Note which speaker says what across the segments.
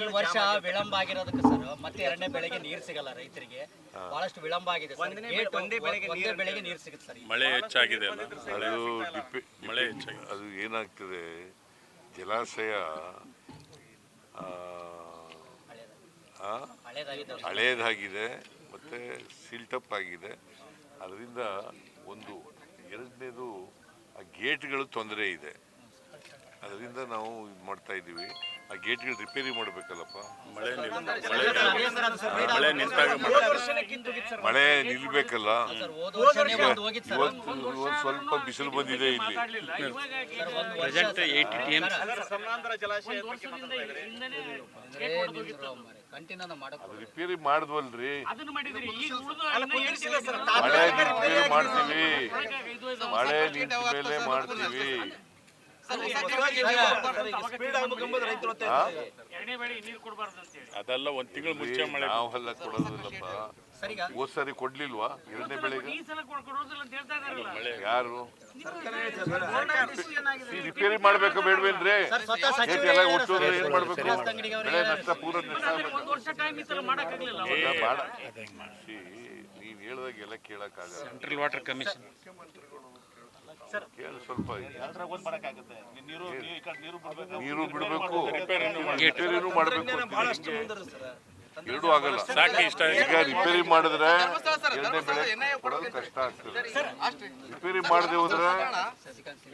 Speaker 1: ಈ ವರ್ಷ. ವಿಳಂಬ ಆಗಿರೋದಕ್ಕೆ ಸರ್ ಮತ್ತೆ ಎರಡನೇ ಬೆಳೆಗೆ ನೀರು ಸಿಗಲ್ಲ ರೈತರಿಗೆ. ಬಹಳಷ್ಟು ವಿಳಂಬ ಆಗಿದೆ
Speaker 2: ಒಂದೇ ಬೆಳೆಗೆ ನೀರು
Speaker 1: ಬೆಳೆಗೆ ನೀರು ಸಿಗುತ್ತೆ ಸರ್
Speaker 3: ಮಳೆ ಹೆಚ್ಚಾಗಿದೆ ಅಲ್ಲ.
Speaker 4: ಅದು ಡಿಪೆ
Speaker 3: ಮಳೆ ಹೆಚ್ಚಾಗಿದೆ.
Speaker 4: ಅದು ಏನಾಗ್ತದೆ? ಜಲಾಶಯ
Speaker 1: ಹಳೇದಾಗಿದೆ
Speaker 4: ಮತ್ತು ಸಿಲ್ಟಪ್ ಆಗಿದೆ. ಅದರಿಂದ ಒಂದು ಎರಡನೇದು ಆ ಗೇಟ್ಗಳು ತೊಂದರೆ ಇದೆ. ಅದರಿಂದ ನಾವು ಇದು ಮಾಡ್ತಾ ಇದ್ದೀವಿ. ಆ ಗೇಟ್ಗಳು ರಿಪೇರಿ ಮಾಡಬೇಕಲ್ಲಪ್ಪ?
Speaker 3: ಮಳೆ ಮಳೆ ನಿಂತಾಗ.
Speaker 4: ಮಳೆ ನಿಲ್ಬೇಕಲ್ಲ. ಇವತ್ತು ಇವತ್ತು ಸ್ವಲ್ಪ ಬಿಸಿಲು ಬಂದಿದೆ ಇಲ್ಲಿ.
Speaker 3: Present A T T
Speaker 1: M
Speaker 4: ಅದು ರಿಪೇರಿ ಮಾಡಿದ್ವಲ್ರಿ
Speaker 2: ಸರ್.
Speaker 4: ಮಳೆ ನಿಂತ ಮೇಲೆ
Speaker 2: ರಿಪೇರಿ
Speaker 4: ಮಾಡ್ತೀವಿ. ಮಳೆ ನಿಂತ ಮೇಲೆ ಮಾಡ್ತೀವಿ.
Speaker 3: ಅದೆಲ್ಲ ಒಂದ್ ತಿಂಗಳು ಮುಂಚೆ ಮಳೆ
Speaker 4: ನಾವೆಲ್ಲ ಕೊಡೋದಿಲ್ಲಪ್ಪ. ಹೋದ್ ಸರಿ ಕೊಡ್ಲಿಲ್ವಾ? ಎರಡನೇ ಬೆಳೆಗೆ
Speaker 3: ಮಳೆ
Speaker 4: ಯಾರು. ರಿಪೇರಿ ಮಾಡ್ಬೇಕು ಬೇಡವೇನ್ರಿ? ಎಲ್ಲ ಒಟ್ಟು. ಏನ್ ಮಾಡ್ಬೇಕು? ಬೆಳೆ ನಷ್ಟ ಪೂರ ನೀನ್ ಹೇಳ್ದಾಗ ಎಲ್ಲ ಕೇಳಕ್ಕಾಗಲ್ಲ.
Speaker 3: ಸೆಂಟ್ರಲ್ ವಾಟರ್ ಕಮಿಷನ್
Speaker 5: ನೀರು ಬಿಡ್ಬೇಕು.
Speaker 4: ನೀರು ಬಿಡಬೇಕು. ರಿಪೇರಿನೂ ಮಾಡಬೇಕು. ಎರಡೂ ಆಗಲ್ಲ. ಈಗ ರಿಪೇರಿ ಮಾಡಿದ್ರೆ ಎರಡನೇ ಬೆಳೆ ಕೊಡೋದು ಕಷ್ಟ ಆಗ್ತದೆ. ರಿಪೇರಿ ಮಾಡದೆ ಹೋದ್ರೆ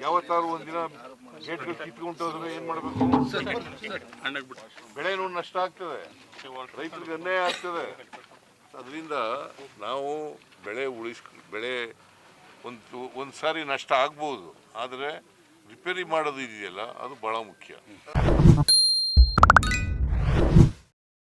Speaker 4: ಯಾವತ್ತಾರು ಒಂದಿನ ಗೇಟ್ಗಳು ಕಿತ್ಕೊಂಡು ಹೋದ್ರೆ ಏನ್ ಮಾಡ್ಬೇಕು? ಬೆಳೆನೂ ನಷ್ಟ ಆಗ್ತದೆ. ರೈತರಿಗೆ ಅನ್ಯಾಯ ಆಗ್ತದೆ. ಅದರಿಂದ ನಾವು ಬೆಳೆ ಉಳಿಸ್ ಬೆಳೆ ಒಂದು ಒಂದು ಸಾರಿ ನಷ್ಟ ಆಗ್ಬೋದು. ಆದರೆ ರಿಪೇರಿ ಮಾಡೋದು ಇದೆಯಲ್ಲ ಅದು ಭಾಳ ಮುಖ್ಯ.